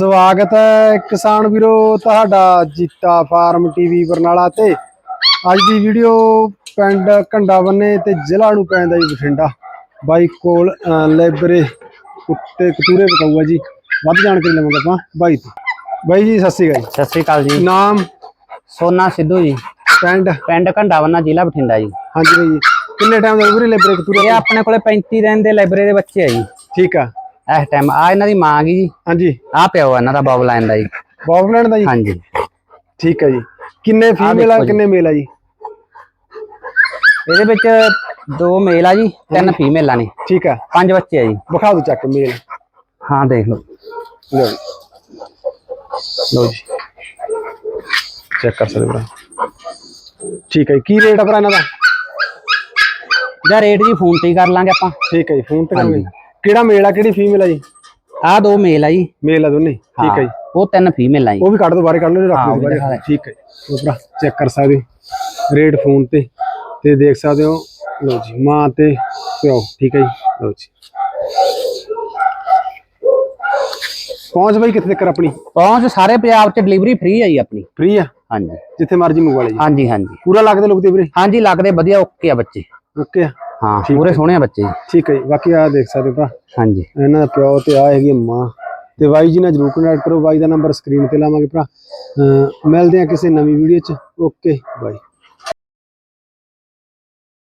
ਸਵਾਗਤ ਹੈ ਕਿਸਾਨ ਵੀਰੋ ਤੁਹਾਡਾ ਜੀਤਾ ਫਾਰਮ ਟੀਵੀ ਬਰਨਾਲਾ ਤੇ। ਅੱਜ ਦੀ ਵੀਡੀਓ ਪਿੰਡ ਘੰਡਾ ਬੰਨੇ ਤੇ ਜ਼ਿਲ੍ਹਾ ਨੂੰ ਪੈਂਦਾ ਜੀ ਬਠਿੰਡਾ। ਬਾਈ ਕੋਲ ਲੈਬਰੇ ਕੁੱਤੇ ਕਤੂਰੇ ਪਕਾਊਗਾ ਜੀ। ਵੱਧ ਜਾਣਕਾਰੀ ਲਵਾਂਗੇ ਆਪਾਂ ਬਾਈ ਤੋਂ। ਬਾਈ ਜੀ ਸਤਿ ਸ਼੍ਰੀ ਅਕਾਲ ਸਤਿ ਸ੍ਰੀ ਅਕਾਲ ਜੀ। ਨਾਮ? ਸੋਨਾ ਸਿੱਧੂ ਜੀ। ਪਿੰਡ? ਪਿੰਡ ਘੰਡਾਵੰਨਾ ਜ਼ਿਲ੍ਹਾ ਬਠਿੰਡਾ ਜੀ। ਹਾਂਜੀ ਬਾਈ ਜੀ। ਕਿੰਨੇ ਟਾਈਮ ਦਾ ਲੈਬਰੇ ਕਤੂਰੇ ਇਹ ਆਪਣੇ ਕੋਲੇ 35 ਦਿਨ ਦੇ ਲਾਇਬ੍ਰੇਰੀ ਦੇ ਬੱਚੇ ਆ ਜੀ। ਠੀਕ ਆ। ਇਸ ਟਾਈਮ ਆ ਇਹਨਾਂ ਦੀ ਮਾਂ ਗਈ ਜੀ? ਹਾਂਜੀ। ਆ ਪਿਓ ਇਹਨਾਂ ਦਾ ਬੌਬ ਲਾਈਨ ਦਾ ਜੀ। ਬੌਬਲੈਂਡ ਦਾ ਜੀ? ਹਾਂਜੀ। ਠੀਕ ਹੈ ਜੀ। ਕਿੰਨੇ ਫੀਮੇਲ ਆ ਦੇਖੋ ਜੀ। ਕਿੰਨੇ ਮੇਲ ਆ ਜੀ? ਇਹਦੇ ਵਿੱਚ ਦੋ ਮੇਲ ਆ ਜੀ ਤਿੰਨ ਫੀਮੇਲਾਂ ਨੇ। ਠੀਕ ਆ ਪੰਜ ਬੱਚੇ ਆ ਜੀ। ਵਿਖਾ ਦਿਓ ਚੱਕ ਮੇਲ ਹਾਂ ਦੇਖ ਲਓ। ਲਓ ਜੀ। ਲਓ ਜੀ। ਚੈੱਕ ਕਰ ਸਕਦੇ ਭਰਾ ਠੀਕ ਹੈ ਜੀ। ਕੀ ਰੇਟ ਆ ਭਰਾ ਇਹਨਾਂ ਦਾ? ਇਹਦਾ ਰੇਟ ਜੀ ਫੋਨ ਤੇ ਹੀ ਕਰ ਲਾਂਗੇ ਆਪਾਂ। ਠੀਕ ਹੈ ਜੀ ਫੋਨ ਤੇ ਕਰਾਂਗੇ ਹਾਂਜੀ। ਕਿਹੜਾ ਮੇਲ ਆ ਕਿਹੜੀ ਫੀਮੇਲ ਆ ਜੀ? ਆ ਦੋ ਮੇਲ ਆ ਜੀ। ਮੇਲ ਆ ਦੋਨੇ ਠੀਕ ਹੈ ਜੀ। ਉਹ ਤਿੰਨ ਫੀਮੇਲਾਂ ਜੀ। ਉਹ ਵੀ ਕੱਢ ਦੋ ਬਾਰੇ ਕੱਢ ਲਓ ਰੱਖ ਲਓ ਬਾਰੇ। ਠੀਕ ਹੈ। ਉਹ ਭਰਾ ਚੈੱਕ ਕਰ ਸਕਦੇ ਰੇਟ ਫੋਨ ਤੇ ਤੇ ਦੇਖ ਸਕਦੇ ਹੋ। ਲਓ ਜੀ ਮਾਂ ਤੇ ਪਿਓ ਠੀਕ ਹੈ ਜੀ। ਲਓ ਜੀ। ਪਹੁੰਚ ਬਾਈ ਕਿੱਥੇ ਤੱਕ ਆਪਣੀ? ਪਹੁੰਚ ਸਾਰੇ ਪੰਜਾਬ 'ਚ ਡਿਲੀਵਰੀ ਫ੍ਰੀ ਆ ਜੀ ਆਪਣੀ। ਫ੍ਰੀ ਆ? ਹਾਂਜੀ। ਜਿੱਥੇ ਮਰਜ਼ੀ ਮੰਗਵਾ ਲਈ ਜੀ। ਹਾਂਜੀ ਹਾਂਜੀ। ਪੂਰਾ ਲੱਗਦੇ ਲੋਕ ਤੇ ਵੀਰੇ? ਹਾਂਜੀ ਲੱਗਦੇ ਵਧੀਆ ਓਕੇ ਆ ਬੱਚੇ। ਓਕੇ ਆ। ਹਾਂ ਪੂਰੇ ਸੋਹਣੇ ਆ ਬੱਚੇ। ਜੀ ਠੀਕ ਹੈ ਜੀ ਬਾਕੀ ਆ ਦੇਖ ਸਕਦੇ ਹੋ ਭਰਾ ਹਾਂਜੀ। ਇਹਨਾਂ ਦਾ ਪਿਓ ਤੇ ਆ ਹੈਗੀ ਮਾਂ। ਤੇ ਬਾਈ ਜੀ ਨਾਲ ਜਰੂਰ ਕੰਟੈਕਟ ਕਰੋ ਬਾਈ ਦਾ ਨੰਬਰ ਸਕਰੀਨ ਤੇ ਲਾਵਾਂਗੇ ਭਰਾ। ਅਹ ਮਿਲਦੇ ਆ ਕਿਸੇ ਨਵੀਂ ਵੀਡੀਓ ਚ। ਓਕੇ ਬਾਈ